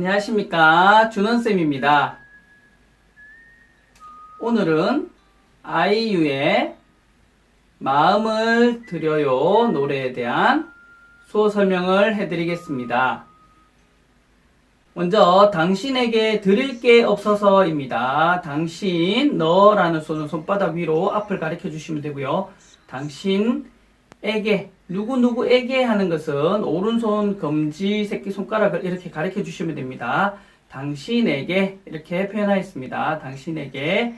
안녕하십니까? 준원쌤입니다. 오늘은 아이유의 마음을 드려요 노래에 대한 수어 설명을 해드리겠습니다. 먼저 당신에게 드릴 게 없어서입니다. 당신 너라는 손은 손바닥 위로 앞을 가리켜 주시면 되고요. 당신 에게 누구누구에게 하는 것은 오른손 검지 새끼손가락을 이렇게 가리켜 주시면 됩니다. 당신에게 이렇게 표현하였습니다. 당신에게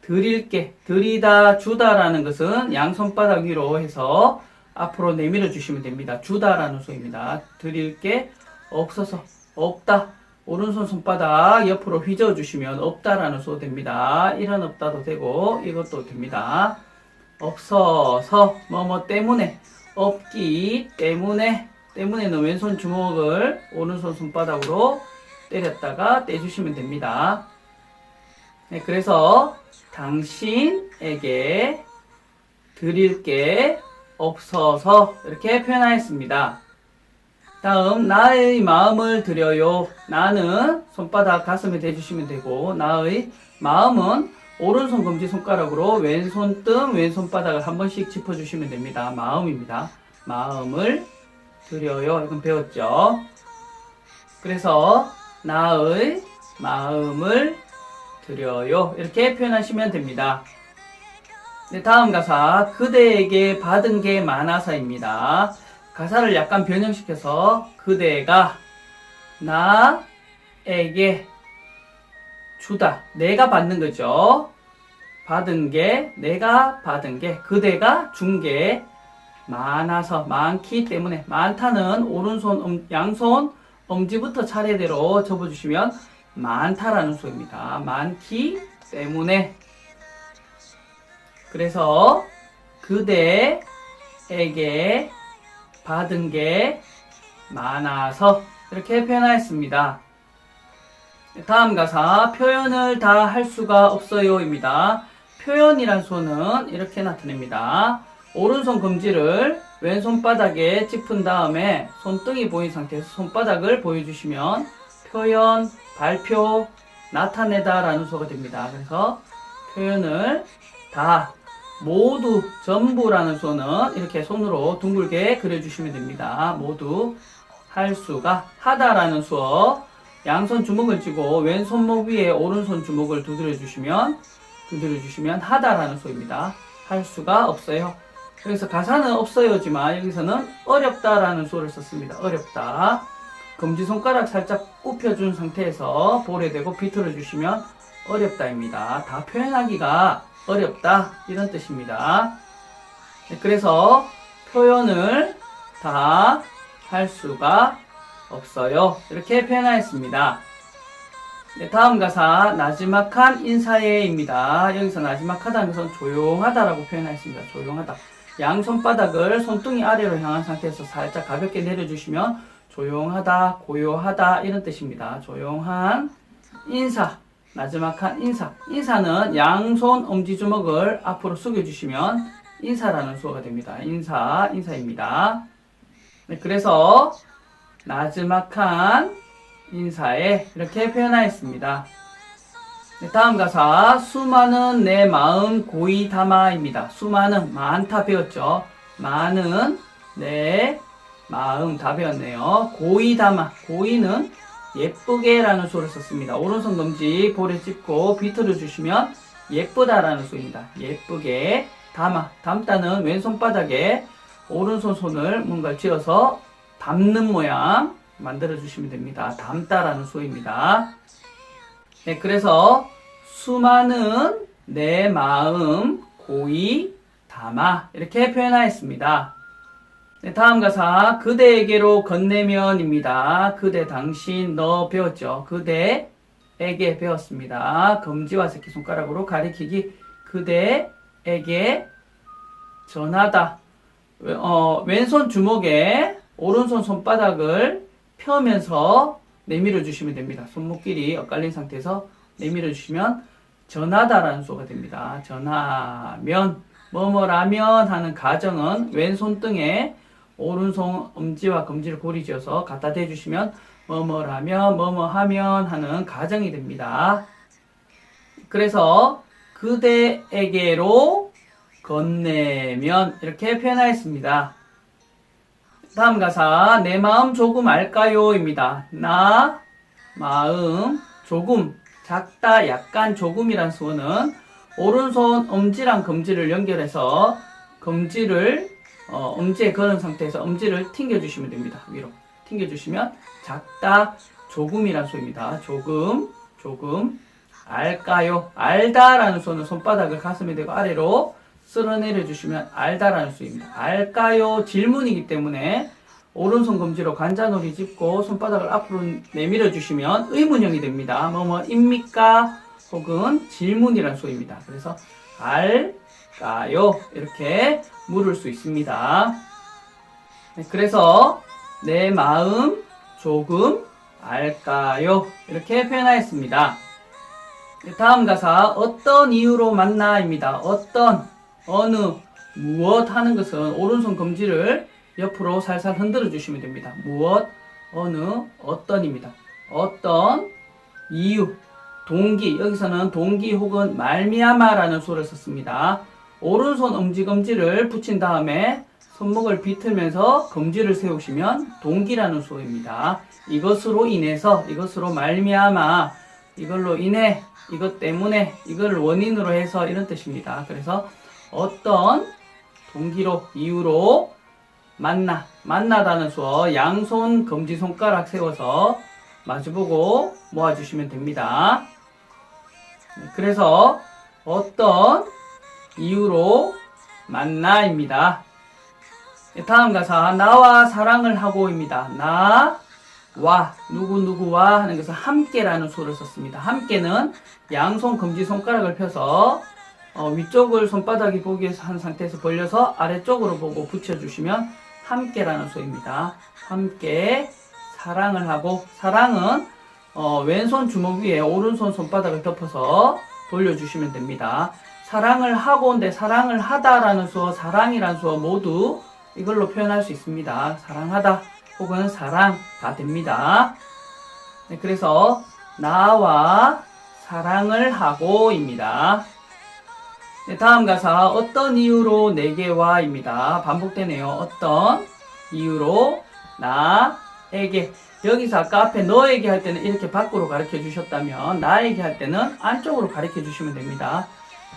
드릴게 드리다 주다라는 것은 양손바닥 위로 해서 앞으로 내밀어 주시면 됩니다. 주다라는 소입니다. 드릴게 없어서 없다 오른손 손바닥 옆으로 휘저어 주시면 없다라는 소 됩니다. 이런 없다도 되고 이것도 됩니다. 없어서 뭐뭐 때문에 없기 때문에 때문에는 왼손 주먹을 오른손 손바닥으로 때렸다가 떼주시면 됩니다. 네, 그래서 당신에게 드릴 게 없어서 이렇게 표현하였습니다. 다음 나의 마음을 드려요. 나는 손바닥 가슴에 대주시면 되고 나의 마음은 오른손 검지 손가락으로 왼손 뜸, 왼손 바닥을 한 번씩 짚어주시면 됩니다. 마음입니다. 마음을 드려요. 이건 배웠죠? 그래서 나의 마음을 드려요. 이렇게 표현하시면 됩니다. 네, 다음 가사 그대에게 받은 게 많아서입니다. 가사를 약간 변형시켜서 그대가 나에게 주다. 내가 받는 거죠. 받은 게, 내가 받은 게, 그대가 준 게 많아서, 많기 때문에, 많다는 오른손, 음, 양손, 엄지부터 차례대로 접어주시면 많다라는 소입니다. 많기 때문에. 그래서 그대에게 받은 게 많아서 이렇게 표현하였습니다. 다음 가사 표현을 다 할 수가 없어요입니다. 표현이란 소는 이렇게 나타냅니다. 오른손 검지를 왼손 바닥에 짚은 다음에 손등이 보인 상태에서 손바닥을 보여주시면 표현, 발표, 나타내다 라는 소가 됩니다. 그래서 표현을 다, 모두, 전부라는 소는 이렇게 손으로 둥글게 그려주시면 됩니다. 모두 할 수가 하다라는 수어 양손 주먹을 쥐고 왼손목 위에 오른손 주먹을 두드려 주시면 두드려 주시면 하다라는 소입니다. 할 수가 없어요. 여기서 가사는 없어요지만 여기서는 어렵다라는 소를 썼습니다. 어렵다. 검지 손가락 살짝 굽혀준 상태에서 볼에 대고 비틀어 주시면 어렵다입니다. 다 표현하기가 어렵다 이런 뜻입니다. 네, 그래서 표현을 다 할 수가 없어요. 이렇게 표현하였습니다. 네, 다음 가사 나지막한 인사에입니다. 여기서 나지막하다는 것은 조용하다라고 표현하였습니다. 조용하다. 양 손바닥을 손등이 아래로 향한 상태에서 살짝 가볍게 내려주시면 조용하다, 고요하다 이런 뜻입니다. 조용한 인사, 나지막한 인사. 인사는 양손 엄지주먹을 앞으로 숙여주시면 인사라는 수어가 됩니다. 인사, 인사입니다. 네, 그래서 나지막한 인사에 이렇게 표현하였습니다. 네, 다음 가사 수많은 내 마음 고이 담아입니다. 수많은 많다 배웠죠. 많은 내 마음 다 배웠네요. 고이 담아 고이는 예쁘게라는 소를 썼습니다. 오른손 검지 볼에 짚고 비틀어 주시면 예쁘다라는 소입니다. 예쁘게 담아 담다는 왼손 바닥에 오른손 손을 뭔가 쥐어서 담는 모양 만들어 주시면 됩니다. 담다라는 소입니다. 네, 그래서 수많은 내 마음 고이 담아 이렇게 표현하였습니다. 네, 다음 가사 그대에게로 건네면입니다. 그대 당신 너 배웠죠? 그대에게 배웠습니다. 검지와 새끼손가락으로 가리키기 그대에게 전하다. 어, 왼손 주먹에 오른손 손바닥을 펴면서 내밀어 주시면 됩니다. 손목끼리 엇갈린 상태에서 내밀어 주시면 전하다라는 수가 됩니다. 전하면 뭐뭐라면 하는 가정은 왼손 등에 오른손 엄지와 검지를 고리지어서 갖다 대주시면 뭐뭐라면 뭐뭐하면 하는 가정이 됩니다. 그래서 그대에게로 건네면 이렇게 표현하였습니다. 다음 가사 내 마음 조금 알까요입니다. 나 마음 조금 작다 약간 조금이란 수어는 오른손 엄지랑 검지를 연결해서 검지를 어, 엄지에 걸은 상태에서 엄지를 튕겨 주시면 됩니다. 위로 튕겨 주시면 작다 조금이란 수입니다. 조금 조금 알까요? 알다라는 수는 손바닥을 가슴에 대고 아래로 쓸어내려 주시면 알다라는 수입니다. 알까요? 질문이기 때문에 오른손 검지로 관자놀이 짚고 손바닥을 앞으로 내밀어 주시면 의문형이 됩니다. 뭐뭐입니까? 혹은 질문이란 수입니다. 그래서 알까요? 이렇게 물을 수 있습니다. 네, 그래서 내 마음 조금 알까요? 이렇게 표현하였습니다. 네, 다음 가사 어떤 이유로 만나입니다. 어떤 어느 무엇 하는 것은 오른손 검지를 옆으로 살살 흔들어 주시면 됩니다. 무엇 어느 어떤입니다. 어떤 이유 동기 여기서는 동기 혹은 말미암아라는 수를 썼습니다. 오른손 엄지 검지를 붙인 다음에 손목을 비틀면서 검지를 세우시면 동기라는 수입니다. 이것으로 인해서 이것으로 말미암아 이걸로 인해 이것 때문에 이걸 원인으로 해서 이런 뜻입니다. 그래서 어떤 동기로 이유로 만나 만나다는 수어 양손 검지 손가락 세워서 마주보고 모아주시면 됩니다. 네, 그래서 어떤 이유로 만나입니다. 네, 다음 가사 나와 사랑을 하고입니다. 나 와 누구누구와 하는 것은 함께라는 수를 썼습니다. 함께는 양손 검지 손가락을 펴서 어, 위쪽을 손바닥이 보기 위해서 한 상태에서 벌려서 아래쪽으로 보고 붙여주시면 함께라는 수입니다. 함께 사랑을 하고 사랑은 어, 왼손 주먹 위에 오른손 손바닥을 덮어서 돌려주시면 됩니다. 사랑을 하고인데 사랑을 하다라는 수어, 사랑이라는 수어 모두 이걸로 표현할 수 있습니다. 사랑하다 혹은 사랑 다 됩니다. 네, 그래서 나와 사랑을 하고입니다. 네, 다음 가사 어떤 이유로 내게 와입니다. 반복되네요. 어떤 이유로 나에게 여기서 아까 앞에 너에게 할 때는 이렇게 밖으로 가르쳐 주셨다면 나에게 할 때는 안쪽으로 가르쳐 주시면 됩니다.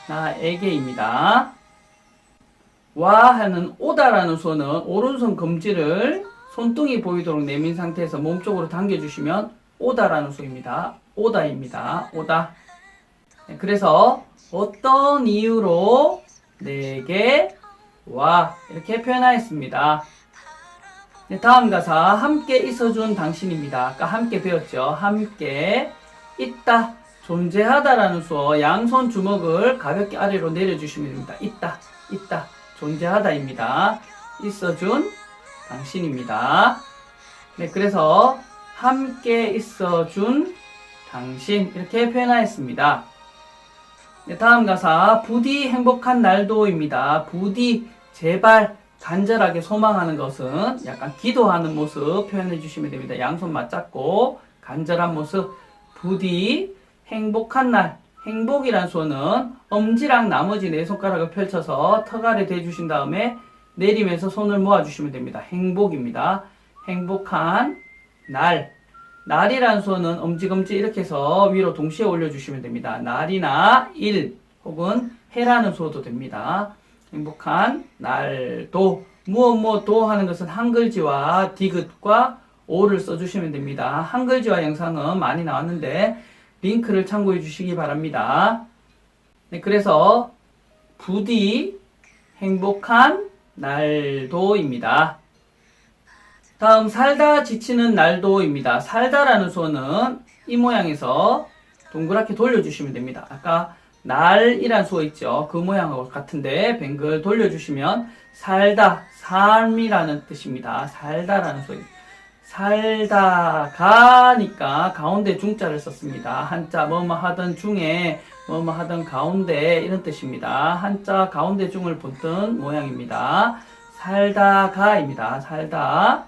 나에게입니다. 와 하는 오다라는 손은 오른손 검지를 손등이 보이도록 내민 상태에서 몸쪽으로 당겨주시면 오다라는 수입니다. 오다입니다. 오다. 네, 그래서 어떤 이유로 내게 와 이렇게 표현하였습니다. 네, 다음 가사 함께 있어준 당신입니다. 아까 함께 배웠죠. 함께 있다 존재하다라는 수어 양손 주먹을 가볍게 아래로 내려주시면 됩니다. 있다 있다 존재하다입니다. 있어준 당신입니다. 네, 그래서 함께 있어준 당신 이렇게 표현하였습니다. 네, 다음 가사 부디 행복한 날도입니다. 부디 제발 간절하게 소망하는 것은 약간 기도하는 모습 표현해 주시면 됩니다. 양손 맞잡고 간절한 모습 부디 행복한 날 행복이란 수어는 엄지랑 나머지 네 손가락을 펼쳐서 턱 아래 대주신 다음에 내리면서 손을 모아주시면 됩니다. 행복입니다. 행복한 날 날이란 수어는 엄지검지 이렇게 해서 위로 동시에 올려주시면 됩니다. 날이나 일 혹은 해라는 수어도 됩니다. 행복한 날도 무엇 무엇도 하는 것은 한글지와 디귿과 오를 써주시면 됩니다. 한글지와 영상은 많이 나왔는데 링크를 참고해 주시기 바랍니다. 네, 그래서 부디 행복한 날도입니다. 다음 살다 지치는 날도입니다. 살다라는 수어는 이 모양에서 동그랗게 돌려주시면 됩니다. 아까 날이란 수어 있죠. 그 모양하고 같은데 뱅글 돌려주시면 살다, 삶이라는 뜻입니다. 살다라는 수어입니다. 살다가니까 가운데 중자를 썼습니다. 한자 뭐뭐 하던 중에 뭐뭐 하던 가운데 이런 뜻입니다. 한자 가운데 중을 붙든 모양입니다. 살다가입니다. 살다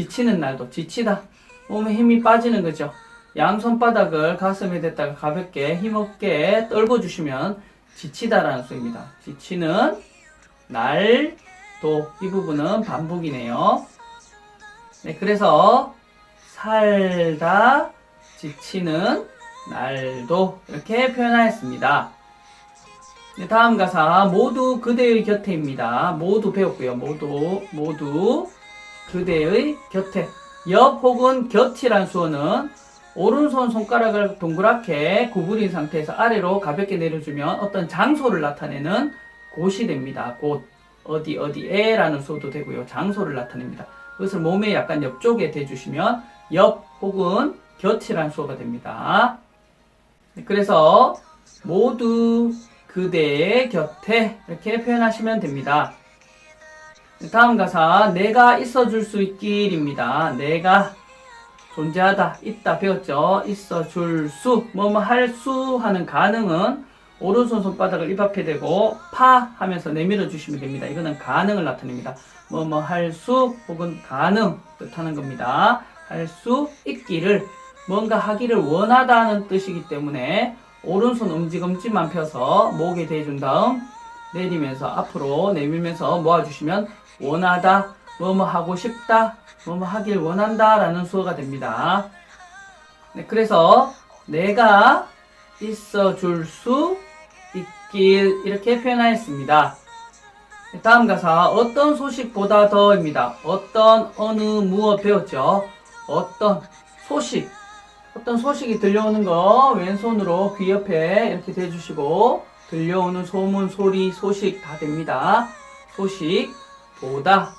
지치는 날도 지치다 몸에 힘이 빠지는 거죠. 양손바닥을 가슴에 댔다가 가볍게 힘없게 떨궈 주시면 지치다라는 소리입니다. 지치는 날 도 이 부분은 반복이네요. 네, 그래서 살다 지치는 날도 이렇게 표현하였습니다. 네, 다음 가사 모두 그대의 곁에입니다. 모두 배웠고요. 모두 모두 그대의 곁에 옆 혹은 곁이란 수어는 오른손 손가락을 동그랗게 구부린 상태에서 아래로 가볍게 내려주면 어떤 장소를 나타내는 곳이 됩니다. 곳 어디 어디에 라는 수어도 되고요. 장소를 나타냅니다. 그것을 몸의 약간 옆쪽에 대주시면 옆 혹은 곁이란 수어가 됩니다. 네, 그래서 모두 그대의 곁에 이렇게 표현하시면 됩니다. 네, 다음 가사 내가 있어줄 수 있길입니다. 내가 존재하다, 있다 배웠죠. 있어줄 수, 뭐뭐 할 수 하는 가능은 오른손 손바닥을 입 앞에 대고 파 하면서 내밀어 주시면 됩니다. 이거는 가능을 나타냅니다. 뭐뭐 할 수 혹은 가능 뜻하는 겁니다. 할 수 있기를 뭔가 하기를 원하다는 뜻이기 때문에 오른손 엄지검지만 펴서 목에 대준 다음 내리면서 앞으로 내밀면서 모아주시면 원하다, 뭐뭐 하고 싶다, 뭐뭐 하길 원한다 라는 수어가 됩니다. 네, 그래서 내가 있어 줄 수 있길 이렇게 표현하였습니다. 네, 다음 가사 어떤 소식보다 더입니다. 어떤 어느 무엇 배웠죠? 어떤 소식 어떤 소식이 들려오는 거 왼손으로 귀 옆에 이렇게 대주시고 들려오는 소문, 소리, 소식 다 됩니다. 소식, 보다,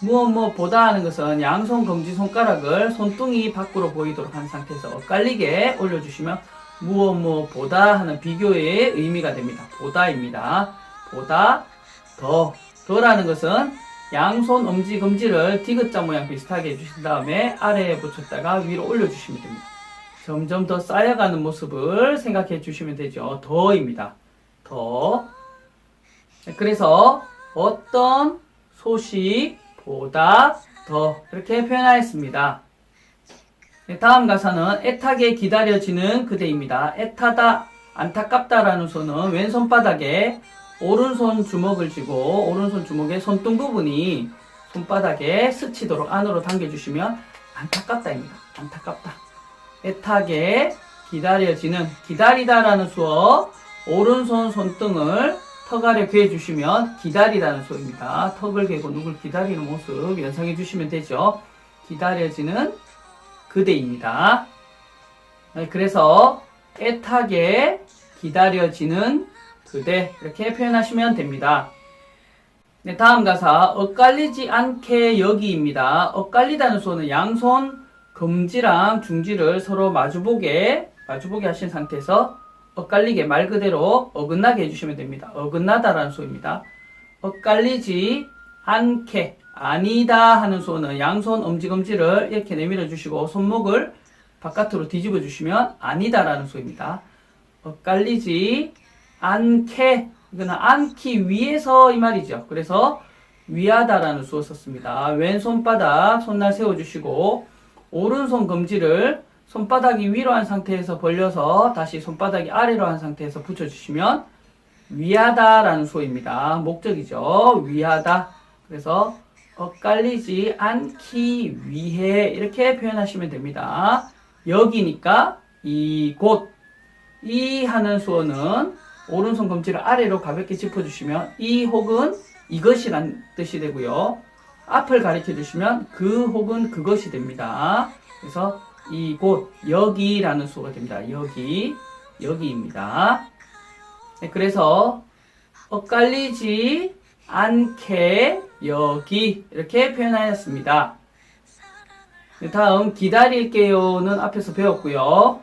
무엇 무엇 보다 하는 것은 양손 검지 손가락을 손등이 밖으로 보이도록 한 상태에서 엇갈리게 올려주시면 무엇 무엇 보다 하는 비교의 의미가 됩니다. 보다입니다. 보다, 더, 더라는 것은 양손 엄지 검지를 디귿자 모양 비슷하게 해주신 다음에 아래에 붙였다가 위로 올려주시면 됩니다. 점점 더 쌓여가는 모습을 생각해 주시면 되죠. 더입니다. 더. 네, 그래서 어떤 소식 보다 더 이렇게 표현하였습니다. 네, 다음 가사는 애타게 기다려지는 그대입니다. 애타다, 안타깝다라는 소는 왼손바닥에 오른손 주먹을 쥐고 오른손 주먹의 손등 부분이 손바닥에 스치도록 안으로 당겨주시면 안타깝다입니다. 안타깝다. 애타게 기다려지는 기다리다라는 수어 오른손 손등을 턱 아래 괴 주시면 기다리다는 수어입니다. 턱을 괴고 누굴 기다리는 모습 연상해 주시면 되죠. 기다려지는 그대입니다. 네, 그래서 애타게 기다려지는 그대 이렇게 표현하시면 됩니다. 네, 다음 가사 엇갈리지 않게 여기입니다. 엇갈리다는 수어는 양손 검지랑 중지를 서로 마주보게 마주보게 하신 상태에서 엇갈리게 말 그대로 어긋나게 해주시면 됩니다. 어긋나다라는 수어입니다. 엇갈리지 않게 아니다 하는 수어는 양손 엄지검지를 이렇게 내밀어 주시고 손목을 바깥으로 뒤집어 주시면 아니다라는 수어입니다. 엇갈리지 않게 이거는 않기 위해서 이 말이죠. 그래서 위하다라는 수어 썼습니다. 왼손바닥 손날 세워주시고 오른손 검지를 손바닥이 위로 한 상태에서 벌려서 다시 손바닥이 아래로 한 상태에서 붙여주시면 위하다라는 수어입니다. 목적이죠. 위하다. 그래서 엇갈리지 않기 위해 이렇게 표현하시면 됩니다. 여기니까 이곳 이 하는 수어는 오른손 검지를 아래로 가볍게 짚어주시면 이 혹은 이것이란 뜻이 되고요. 앞을 가리켜 주시면 그 혹은 그것이 됩니다. 그래서 이곳 여기라는 수가 됩니다. 여기 여기입니다. 네, 그래서 엇갈리지 않게 여기 이렇게 표현하였습니다. 네, 다음 기다릴게요는 앞에서 배웠고요.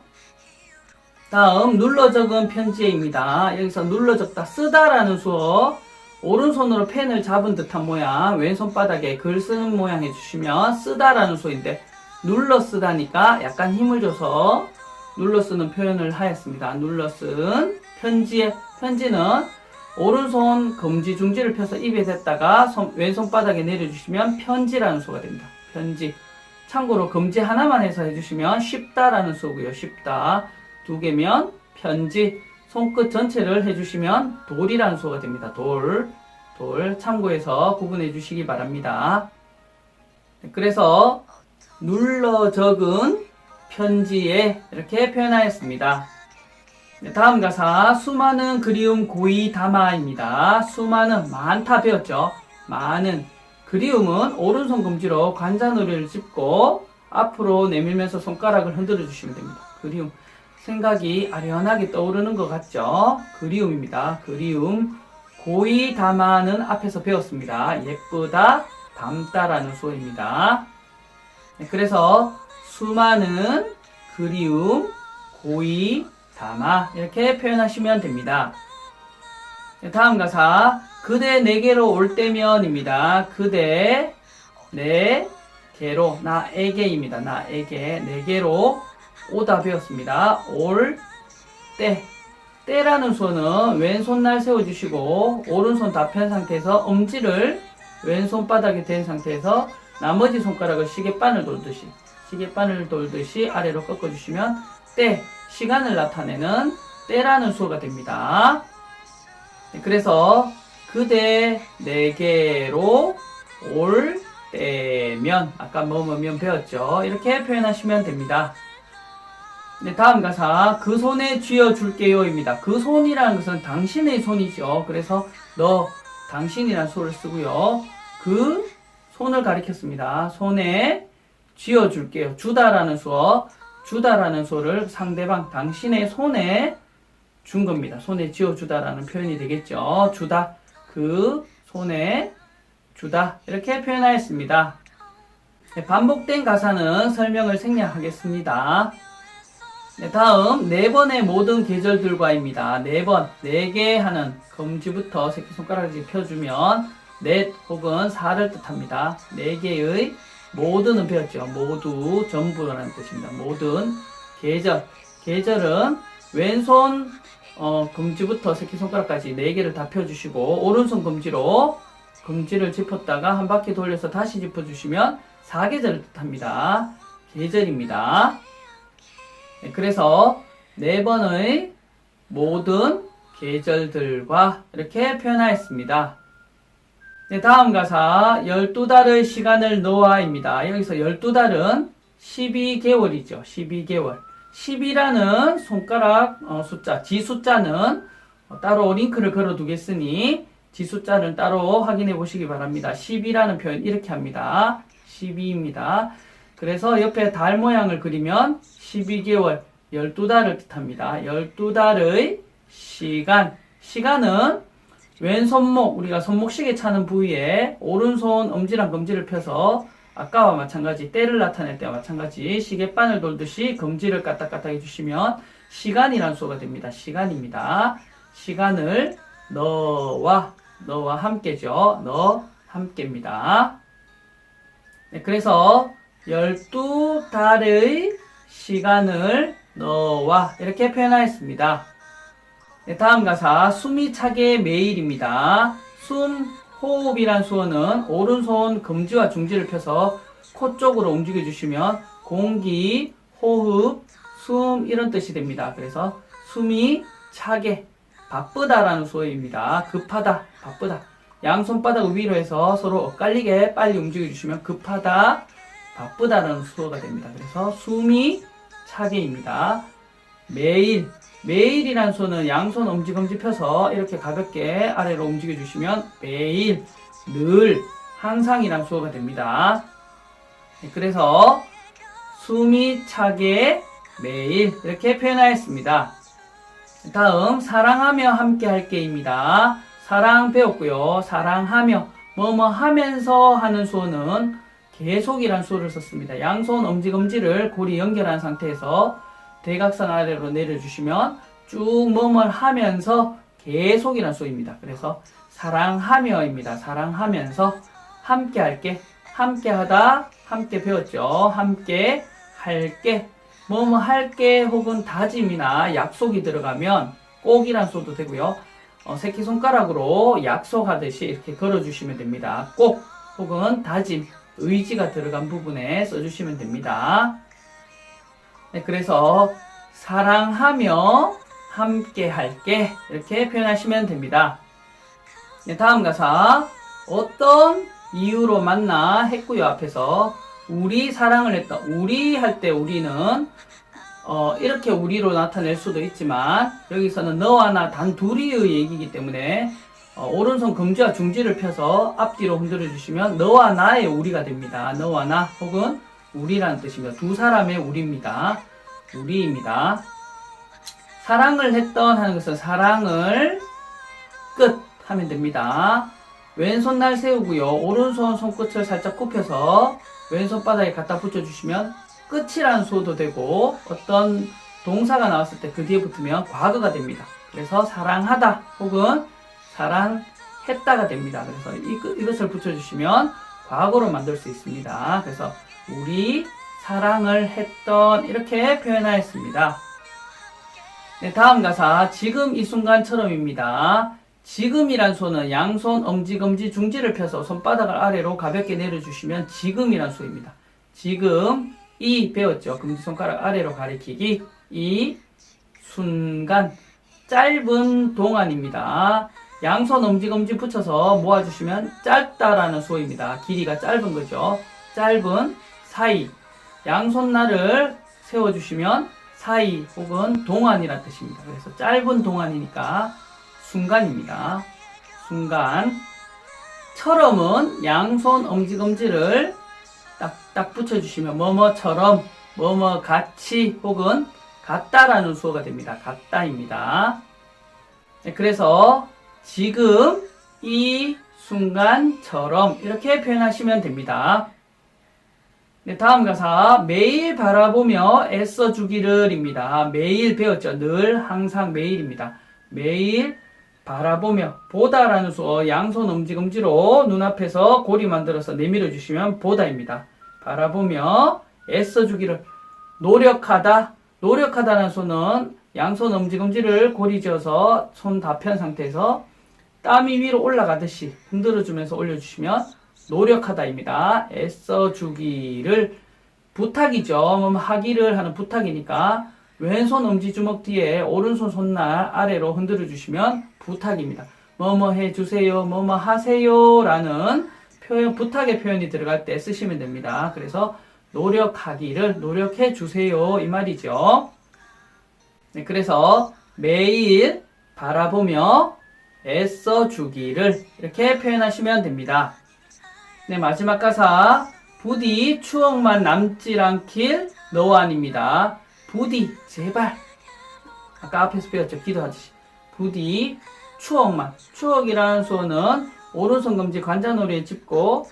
다음 눌러 적은 편지입니다. 여기서 눌러 적다 쓰다라는 수어 오른손으로 펜을 잡은 듯한 모양 왼손바닥에 글 쓰는 모양 해주시면 쓰다라는 수어인데 눌러 쓰다니까 약간 힘을 줘서 눌러 쓰는 표현을 하였습니다. 눌러 쓴 편지의 편지는 오른손 검지 중지를 펴서 입에 댔다가 손, 왼손바닥에 내려주시면 편지라는 수가 됩니다. 편지 참고로 금지 하나만 해서 해주시면 쉽다라는 수고요. 쉽다. 두 개면 편지. 손끝 전체를 해주시면 돌이라는 수가 됩니다. 돌. 돌. 참고해서 구분해 주시기 바랍니다. 그래서 눌러 적은 편지에 이렇게 표현하였습니다. 네, 다음 가사 수많은 그리움 고이 담아입니다. 수많은 많다 배웠죠. 많은 그리움은 오른손 검지로 관자놀이를 짚고 앞으로 내밀면서 손가락을 흔들어 주시면 됩니다. 그리움 생각이 아련하게 떠오르는 것 같죠? 그리움입니다. 그리움 고이 담아는 앞에서 배웠습니다. 예쁘다 담다라는 수어입니다. 네, 그래서 수많은 그리움 고이 담아 이렇게 표현하시면 됩니다. 네, 다음 가사 그대 내게로 올 때면입니다. 그대 내게로 나에게입니다. 나에게 내게로 오다 배웠습니다. 올 때. 때라는 수어는 왼손 날 세워주시고 오른손 다 편 상태에서 엄지를 왼손 바닥에 댄 상태에서 나머지 손가락을 시계바늘 돌듯이 시계바늘 돌듯이 아래로 꺾어주시면 때 시간을 나타내는 때라는 수어가 됩니다. 네, 그래서 그대 내게로 올 때면 아까 뭐뭐면 배웠죠. 이렇게 표현하시면 됩니다. 네, 다음 가사 그 손에 쥐어 줄게요입니다. 그 손이라는 것은 당신의 손이죠. 그래서 너 당신이라는 수어를 쓰고요. 그 손을 가리켰습니다. 손에 쥐어 줄게요. 주다라는 수어, 주다라는 수어를 상대방 당신의 손에 준 겁니다. 손에 쥐어 주다라는 표현이 되겠죠. 주다. 그 손에 주다. 이렇게 표현하였습니다. 네, 반복된 가사는 설명을 생략하겠습니다. 네, 다음 네 번의 모든 계절들과입니다. 네 번, 네 개 하는 검지부터 새끼손가락을 펴주면 넷 혹은 사를 뜻합니다. 네 개의 모든은 배웠죠. 모두, 전부라는 뜻입니다. 모든 계절. 계절은 왼손 어, 검지부터 새끼손가락까지 네 개를 다 펴주시고 오른손 검지로 검지를 짚었다가 한 바퀴 돌려서 다시 짚어주시면 사계절을 뜻합니다. 계절입니다. 네, 그래서 네 번의 모든 계절들과 이렇게 표현하였습니다. 네, 다음 가사 12달의 시간을 놓아입니다. 여기서 12달은 12개월이죠. 12개월. 10이라는 손가락 어, 숫자, 지 숫자는 어, 따로 링크를 걸어 두겠으니 지 숫자를 따로 확인해 보시기 바랍니다. 10이라는 표현 이렇게 합니다. 12입니다. 그래서 옆에 달 모양을 그리면 12개월, 12달을 뜻합니다. 12달의 시간. 시간은 왼 손목, 우리가 손목시계 차는 부위에 오른손 엄지랑 검지를 펴서 아까와 마찬가지 때를 나타낼 때와 마찬가지 시계바늘 돌듯이 검지를 까딱까딱 해주시면 시간이란 수가 됩니다. 시간입니다. 시간을 너와 너와 함께죠. 너 함께입니다. 네, 그래서 12달의 시간을 너와 이렇게 표현하였습니다. 네, 다음 가사 숨이 차게 매일입니다. 숨 호흡이란 수어는 오른손 검지와 중지를 펴서 코 쪽으로 움직여 주시면 공기, 호흡, 숨 이런 뜻이 됩니다. 그래서 숨이 차게 바쁘다라는 수어입니다. 급하다, 바쁘다. 양손바닥 위로 해서 서로 엇갈리게 빨리 움직여 주시면 급하다, 바쁘다라는 수어가 됩니다. 그래서 숨이 차게입니다. 매일 매일이란 수는 양손 엄지검지 펴서 이렇게 가볍게 아래로 움직여 주시면 매일, 늘, 항상이란 수어가 됩니다. 네, 그래서 숨이 차게 매일 이렇게 표현하였습니다. 다음 사랑하며 함께 할게입니다. 사랑 배웠고요. 사랑하며 뭐뭐 하면서 하는 수어는 계속이란 수어를 썼습니다. 양손 엄지검지를 고리 연결한 상태에서 대각선 아래로 내려주시면 쭉 뭐뭘 하면서 계속이란 수어입니다. 그래서 사랑하며입니다. 사랑하면서 함께 할게, 함께 하다, 함께 배웠죠. 함께 할게, 뭐뭐 할게 혹은 다짐이나 약속이 들어가면 꼭이란 수어도 되고요. 어, 새끼손가락으로 약속하듯이 이렇게 걸어주시면 됩니다. 꼭 혹은 다짐, 의지가 들어간 부분에 써주시면 됩니다. 네, 그래서 사랑하며 함께 할게 이렇게 표현하시면 됩니다. 네, 다음 가사 어떤 이유로 만나 했고요 앞에서 우리 사랑을 했다. 우리 할 때 우리는 어, 이렇게 우리로 나타낼 수도 있지만 여기서는 너와 나 단 둘이의 얘기이기 때문에 어, 오른손 검지와 중지를 펴서 앞뒤로 흔들어 주시면 너와 나의 우리가 됩니다. 너와 나 혹은 우리라는 뜻입니다. 두 사람의 우리입니다. 우리입니다. 사랑을 했던 하는 것은 사랑을 끝 하면 됩니다. 왼손 날 세우고요. 오른손 손끝을 살짝 굽혀서 왼손 바닥에 갖다 붙여주시면 끝이라는 수도 되고 어떤 동사가 나왔을 때 그 뒤에 붙으면 과거가 됩니다. 그래서 사랑하다 혹은 사랑했다가 됩니다. 그래서 이, 이것을 붙여주시면 과거로 만들 수 있습니다. 그래서 우리 사랑을 했던 이렇게 표현하였습니다. 네, 다음 가사 지금 이 순간처럼입니다. 지금이란 소는 양손 엄지 검지 중지를 펴서 손바닥을 아래로 가볍게 내려주시면 지금이란 소입니다. 지금 이 배웠죠. 검지손가락 아래로 가리키기 이 순간 짧은 동안입니다. 양손 엄지 검지 붙여서 모아주시면 짧다라는 수어입니다. 길이가 짧은 거죠. 짧은 사이 양손날을 세워주시면 사이 혹은 동안이란 뜻입니다. 그래서 짧은 동안이니까 순간입니다. 순간. 처럼은 양손 엄지검지를 딱딱 붙여주시면 뭐뭐처럼 뭐뭐 같이 혹은 같다라는 수어가 됩니다. 같다입니다. 네, 그래서 지금 이 순간처럼 이렇게 표현하시면 됩니다. 네, 다음 가사 매일 바라보며 애써 주기를입니다. 매일 배웠죠. 늘 항상 매일입니다. 매일 바라보며 보다라는 수어 양손 엄지검지로 눈앞에서 고리 만들어서 내밀어 주시면 보다입니다. 바라보며 애써 주기를 노력하다 노력하다는 수는 양손 엄지검지를 고리 지어서 손 다 편 상태에서 땀이 위로 올라가듯이 흔들어 주면서 올려 주시면 노력하다입니다. 애써 주기를 부탁이죠. 뭐 하기를 하는 부탁이니까 왼손 엄지주먹 뒤에 오른손 손날 아래로 흔들어 주시면 부탁입니다. 뭐뭐 해주세요, 뭐뭐 하세요 라는 표현, 부탁의 표현이 들어갈 때 쓰시면 됩니다. 그래서 노력하기를 노력해 주세요 이 말이죠. 네, 그래서 매일 바라보며 애써 주기를 이렇게 표현하시면 됩니다. 네, 마지막 가사 부디 추억만 남질 않길 너와입니다. 부디 제발 아까 앞에서 배웠죠 기도하듯이 부디 추억만 추억이라는 수어는 오른손 검지 관자놀이에 짚고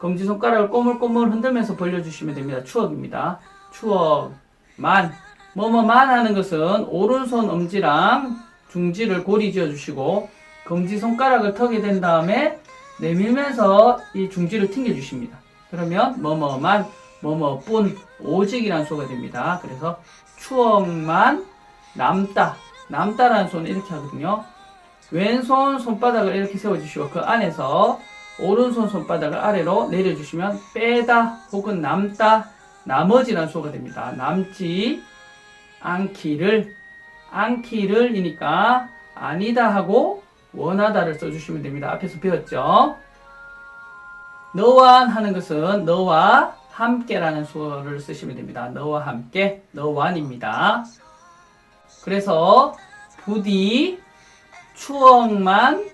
검지 손가락을 꼬물꼬물 흔들면서 벌려주시면 됩니다. 추억입니다. 추억만 뭐뭐만 하는 것은 오른손 엄지랑 중지를 고리 지어 주시고 검지 손가락을 턱에 댄 다음에 내밀면서 이 중지를 튕겨 주십니다. 그러면 뭐뭐만 뭐뭐뿐 오직이라는 수가 됩니다. 그래서 추억만 남다 남다라는 수는 이렇게 하거든요. 왼손 손바닥을 이렇게 세워주시고 그 안에서 오른손 손바닥을 아래로 내려주시면 빼다 혹은 남다 나머지라는 수가 됩니다. 남지 않기를 않기를 이니까 아니다 하고 원하다를 써주시면 됩니다. 앞에서 배웠죠. 너와 하는 것은 너와 함께라는 수어를 쓰시면 됩니다. 너와 함께, 너와입니다. 그래서 부디 추억만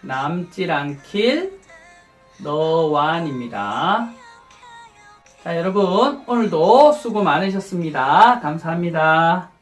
남질 않길 너와입니다. 자, 여러분 오늘도 수고 많으셨습니다. 감사합니다.